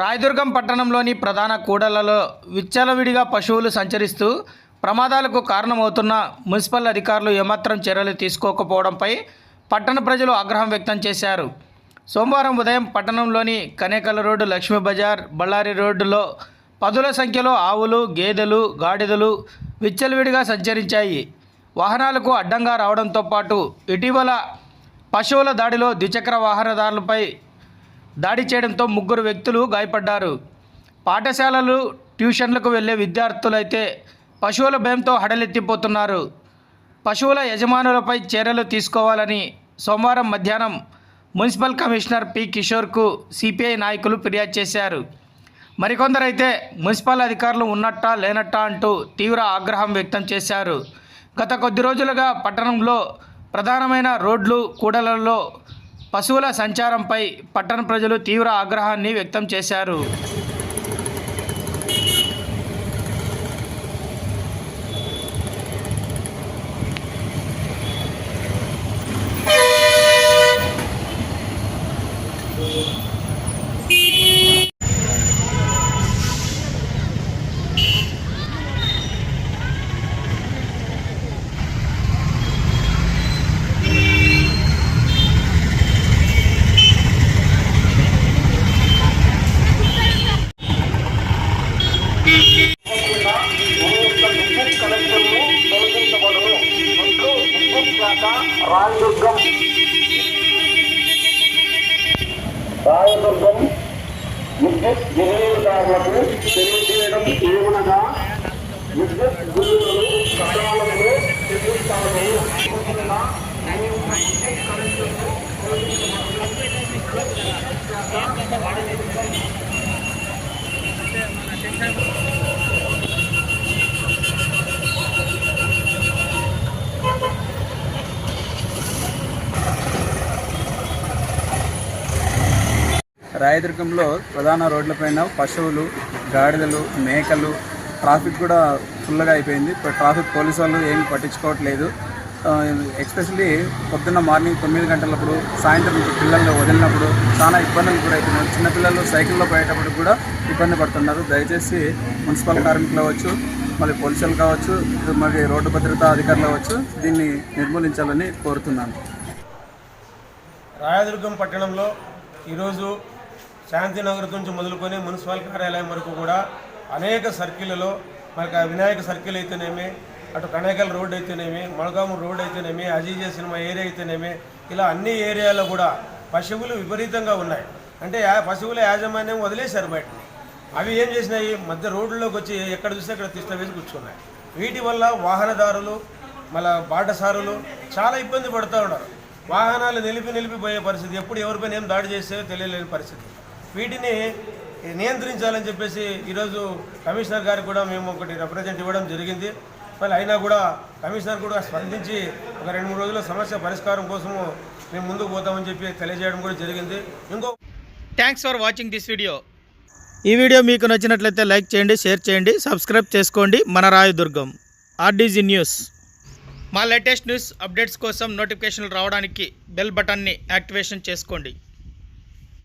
రాయదుర్గం పట్టణంలోని ప్రధాన కూడలలో విచ్చలవిడిగా పశువులు సంచరిస్తూ ప్రమాదాలకు కారణమవుతున్న మున్సిపల్ అధికారులు ఏమాత్రం చర్యలు తీసుకోకపోవడంపై పట్టణ ప్రజలు ఆగ్రహం వ్యక్తం చేశారు. సోమవారం ఉదయం పట్టణంలోని కనేకల రోడ్డు లక్ష్మీ బజార్ బళ్ళారి రోడ్డులో పదుల సంఖ్యలో ఆవులు గేదెలు గాడిదలు విచ్చలవిడిగా సంచరించాయి. వాహనాలకు అడ్డంగా రావడంతో పాటు ఇటీవల పశువుల దాడిలో ద్విచక్ర వాహనదారులపై దాడి చేయడంతో ముగ్గురు వ్యక్తులు గాయపడ్డారు. పాఠశాలలు ట్యూషన్లకు వెళ్ళే విద్యార్థులైతే పశువుల భయంతో హడలెత్తిపోతున్నారు. పశువుల యజమానులపై చర్యలు తీసుకోవాలని సోమవారం మధ్యాహ్నం మున్సిపల్ కమిషనర్ పి. కిషోర్కు సిపిఐ నాయకులు ఫిర్యాదు చేశారు. మరికొందరైతే మున్సిపల్ అధికారులు ఉన్నట్టా లేనట్టా అంటూ తీవ్ర ఆగ్రహం వ్యక్తం చేశారు. గత కొద్ది రోజులుగా పట్టణంలో ప్రధానమైన రోడ్లు కూడలలో పశువుల సంచారంపై పట్టణ ప్రజలు తీవ్ర ఆగ్రహాన్ని వ్యక్తం చేశారు. రాయదుర్గం రాయదుర్గం విద్యుత్ వినియోగదారులకు తెలియజేయడం ఏమనగా విద్యుత్ బిల్లులను సకాలంలో చెల్లిస్తామని అనుకుంటున్న విద్యుత్ కనెక్షన్లు రాయదుర్గంలో ప్రధాన రోడ్లపైన పశువులు గాడిదలు మేకలు ట్రాఫిక్ కూడా ఫుల్గా అయిపోయింది. ఇప్పుడు ట్రాఫిక్ పోలీసు వాళ్ళు ఏమి పట్టించుకోవట్లేదు. ఎస్పెషల్లీ పొద్దున్న మార్నింగ్ తొమ్మిది గంటలప్పుడు సాయంత్రం పిల్లల్ని వదిలినప్పుడు చాలా ఇబ్బందులు కూడా అవుతున్నాయి చిన్నపిల్లలు సైకిల్లో పోయేటప్పుడు కూడా ఇబ్బంది పడుతున్నారు. దయచేసి మున్సిపల్ కార్మికులు అవ్వచ్చు మళ్ళీ పోలీసులు కావచ్చు మరి రోడ్డు భద్రతా అధికారులు అవ్వచ్చు దీన్ని నిర్మూలించాలని కోరుతున్నాను. రాయదుర్గం పట్టణంలో ఈరోజు శాంతినగర్ నుంచి మొదలుకొని మున్సిపల్ కార్యాలయం వరకు కూడా అనేక సర్కిళ్ళలో మనకి వినాయక సర్కిల్ అయితేనేమి అటు కనేకల్ రోడ్ అయితేనేమి మడగాము రోడ్ అయితేనేమి అజీజే సినిమా ఏరియా అయితేనేమి ఇలా అన్ని ఏరియాలో కూడా పశువులు విపరీతంగా ఉన్నాయి. అంటే పశువుల యాజమాన్యం వదిలేశారు బయట అవి ఏం చేసినాయి? మధ్య రోడ్లోకి వచ్చి ఎక్కడ చూస్తే అక్కడ తిష్ట వేసి కూర్చున్నాయి. వీటి వల్ల వాహనదారులు మళ్ళా బాటసారులు చాలా ఇబ్బంది పడుతూ ఉన్నారు. వాహనాలు నిలిపి నిలిపిపోయే పరిస్థితి ఎప్పుడు ఎవరిపైన ఏం దాడి చేస్తే తెలియలేని పరిస్థితి. వీటిని నియంత్రించాలని చెప్పేసి ఈరోజు కమిషనర్ గారికి కూడా మేము ఒకటి రిప్రజెంట్ ఇవ్వడం జరిగింది. మళ్ళీ అయినా కూడా కమిషనర్ కూడా స్పందించి ఒక రెండు మూడు రోజుల సమస్య పరిష్కారం కోసము మేము ముందుకు పోతామని చెప్పి తెలియజేయడం కూడా జరిగింది. ఇంకో thanks for watching this video ఈ వీడియో మీకు నచ్చినట్లయితే లైక్ చేయండి షేర్ చేయండి సబ్స్క్రైబ్ చేసుకోండి. మన రాయదుర్గం ఆర్డీజీ న్యూస్ మా లేటెస్ట్ న్యూస్ అప్డేట్స్ కోసం నోటిఫికేషన్లు రావడానికి బెల్ బటన్ని యాక్టివేషన్ చేసుకోండి.